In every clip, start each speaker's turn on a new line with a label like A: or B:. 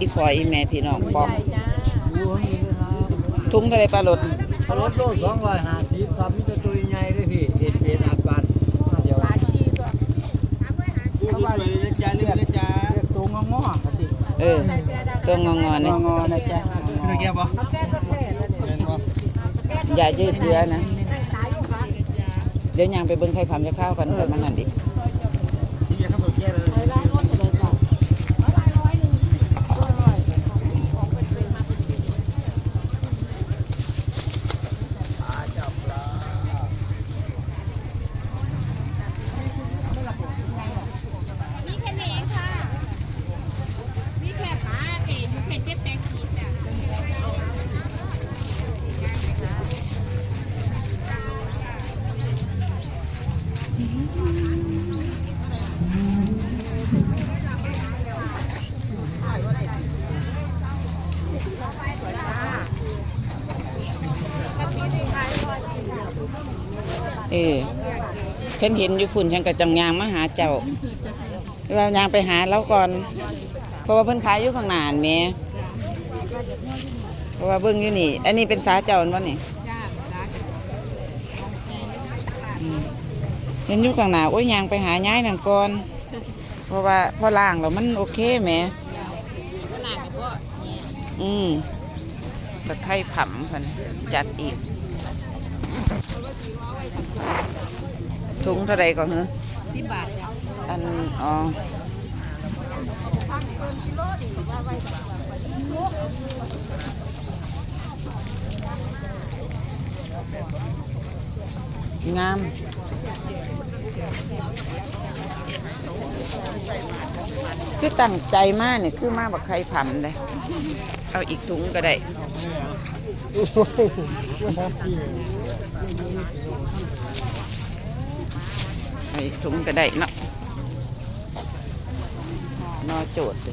A: อีฟอยอีแม่พี่น้องปอมทุงเท่าไรปลาลด
B: รถโลสองร้อยห้าสิบครับมีแต่ตัวใหญ่เลยพี่เอ็ดเอ็ดอัดบาทเดียว
C: เขาว่าเรียกจ้าเรียกจ้าเรียกตัวงองอปฏิ
A: เออตัวงองอ
C: ง
A: นี่
C: องอนะจ๊ะเรียกแกบ่เรียนบ่
A: อย่ายืดเยื้อนะ เดี๋ยวยางไปเบิ่งไข่พามจะข้าวกันก่อนมันนั่นดิ
C: ที่จะเข้าไปแก้เลย
D: นี่แค่นี้เองค่ะ นี่แค่ขาเอ๋อยู่แค่เจ็ดแปดขีดอะ
A: เออฉันเห็นอยู่พุ่นฉันก็จังยางมาหาเจ้าเรายางไปหาแล้วก่อน เพราะว่าเพิ่นขายอยู่ข้างหน้านั่นแหม่เพราะว่าเบิ่งอยู่นี่ อันนี้เป็นสาเจ้าอันวะนี่
D: จ้าจ้า
A: เห็นอยู่ข้างหน้าโอ้ยยางไปหาย้ายนั่นก่อน เพราะว่าพอล่างแล้วมันโอเคแหม
D: ฝรั่งก็เนี่ย
A: อืมตะไคร่ผำพันจัดอีก ถุงเท่าไรก่อนเหรอ
D: สิบบาท
A: อันอ๋องาม คือตั้งใจมากเนี่ยคือมาบักไข่ผำเลยเอาอีกถุงก็ได้เอาอีกถุงก็ได้เนาะนอโจทย์สิ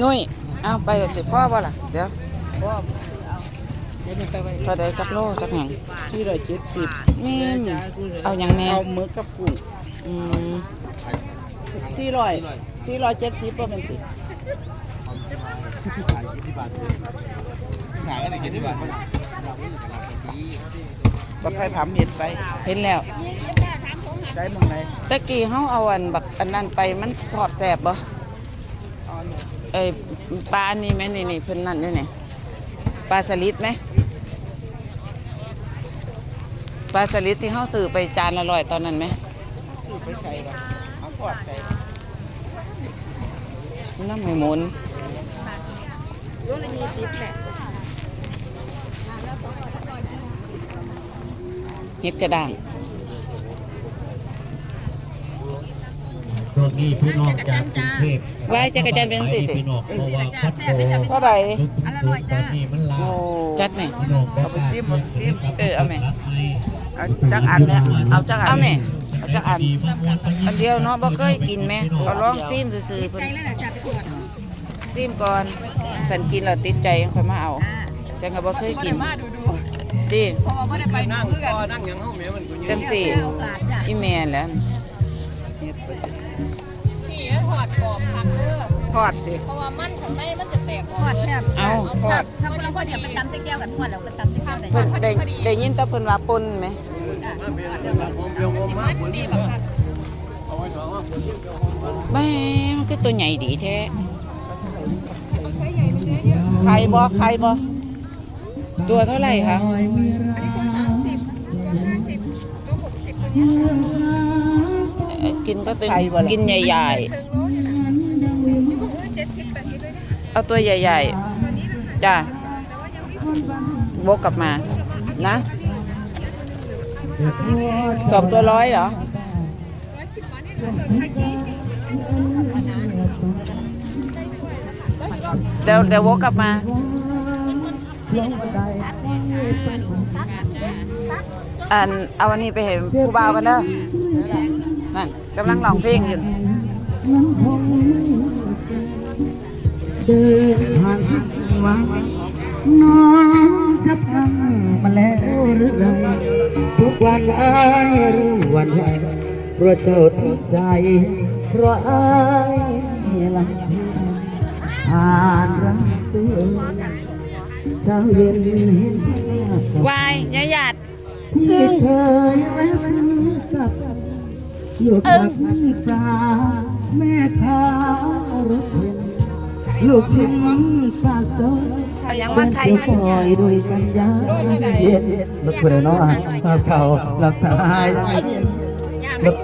D: นุ้ย
A: เอาไปเลยสิพ่อบ่ล่ะ เดี๋ยว
C: เดี๋ยวนี้ไปไว้
A: พอได้จักโลจักหยัง
C: ที่ร้อยเจ็ดสิบ
A: แม่นเอาหยังแน่
C: เอาหมึกกับกุ้ง
A: อืม
C: สี่ร้อยสี่ร้อยเจ็ดสิบก็เป็นสิ
B: ขายอะไรกี่ที่บาท
A: บักไข่ผำเห็นไป เห็นแล้ว
C: ได้มองไหน
A: ตะกี้เฮาเอาอันบักอันนั้นไปมันทอดแสบบ่เอ้ยปลาอันนี้ไหมนี่นี่เพิ่นนั่นอยู่นี่ปลาสลิดไหมปลาสลิดที่เฮาซื้อไปจานละร้อยตอนนั้นไหม
C: ซื้อไปใส่บ่เอาปอดใส่
A: น้ำไม่หมุน เฮ็ดกระด้าง
E: ช่วงนี้พี่น้องจากกรุงเทพ
A: ไว้จักรจันทร์เป็นสิ
E: พี่น้องเพราะว่าพัดโบ
C: เท่าไหร่
E: รถคุณตอนนี้มันลา
C: โอ้
A: จัดไหม
E: พี่น้อง
C: เอาไปซิมเอาไปซิม
A: เออเอาไหม
C: เอาจักอันเนี่ยเอาจักอัน
A: เอาไหมเอาจักอัน
E: ดีมากวัน
A: อันเดียวเนาะบ่เคยกินไหมเอาลองซิมซื่อๆเพิ่น
D: ใจแล้วแหละจ้ะไปตรวจ
A: ซิมก่อนสันกินแล้วติดใจค่อยมาเอาจังก็บ่เคยกิน
D: มาดูดู
A: ติ
D: เพราะว่าไม่ได้ไปนั่งกัน
B: นั่งยังห้องแม่มันกู
A: จังสี่อีแม่นแหล้ว
C: เฮ็ดไป
D: พี่อดกรอบผักเด้อ
C: ทอดสิ
D: เพราะว่ามันข้างในมันจะแตกออก
F: ทอดแซ่บ
A: เอา
C: ทอด
F: ถ้าคนเราก็เดี๋ยวไปตำเตี้ยวกับทอดแล้วก็ตำเตี้ยวได้
A: เพิ่นได้ได้ยินแต่เพิ่นว่าปนไหม
D: สิมันดีแบบค่ะ
A: แม่มันคือตัวใหญ่ดีแท้
C: ไข่บ่ไข่บ่
A: ตัวเท่าไหร่คะเอ่อกินก็ตึงกินใหญ่ๆเอาตัวใหญ่ๆจ้ะโบกกลับมา นะ สองตัวร้อยเหรอเดี๋ยวเดี๋ยวโวกกลับมา อันเอาอันนี้ไปเห็นผู้บ่าวกันเด้อนั่นกำลังร้องเพลงอยู่
G: เดินทางวังน้องจะพังมาแล้วหรือไรทุกวันอายรู้วันไหวเพราะเจ้าทุกใจ เพราะอายลังอ่านรักเตือน
A: วายยายหยาด
G: ที่เคยแวะซื้อกับอยู่กับปลาแม่ค้ารถเข็นลูกชิ้นสะสม
A: เอายังมาไทย
G: เดี๋ยวปล่อยด้วยปัญญาเย็นรถเพื่อนน้องภาพเขาหลักทายรถ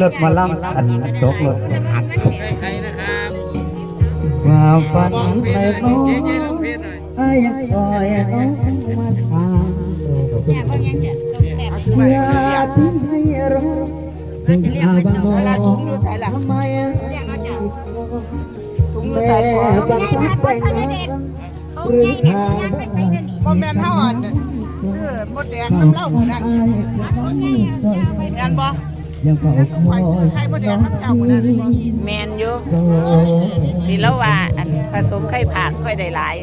G: รถมาล่ำอันตกรถหักความฝันไปโน้ ไอ้ยังปล่อยน้องมาทาง
F: เนี่ยเบิ่งยังจะตรงแซ่บ
C: อ
G: ย่าทิ้งให้รอสิ่งอาบัง
C: เวลาถุงอยู่ใส่ละ
G: ทำไม
C: ถุงอยู่
G: แม่
C: ใส่พอ
G: บังคับไปงานหรือทาง
C: บ่แม่นเฮาอันซื้อมดแดงน้ำเหล้าหมู่นั่นแม่นบ่
G: ยังเฝ้าค
C: อยซื้อยใช้มดแดงน้ำเจ้าหมู่นั่น
A: แมนอยู่ที่แล้วว่าอันผสมไข่ผักค่อยได้หลาย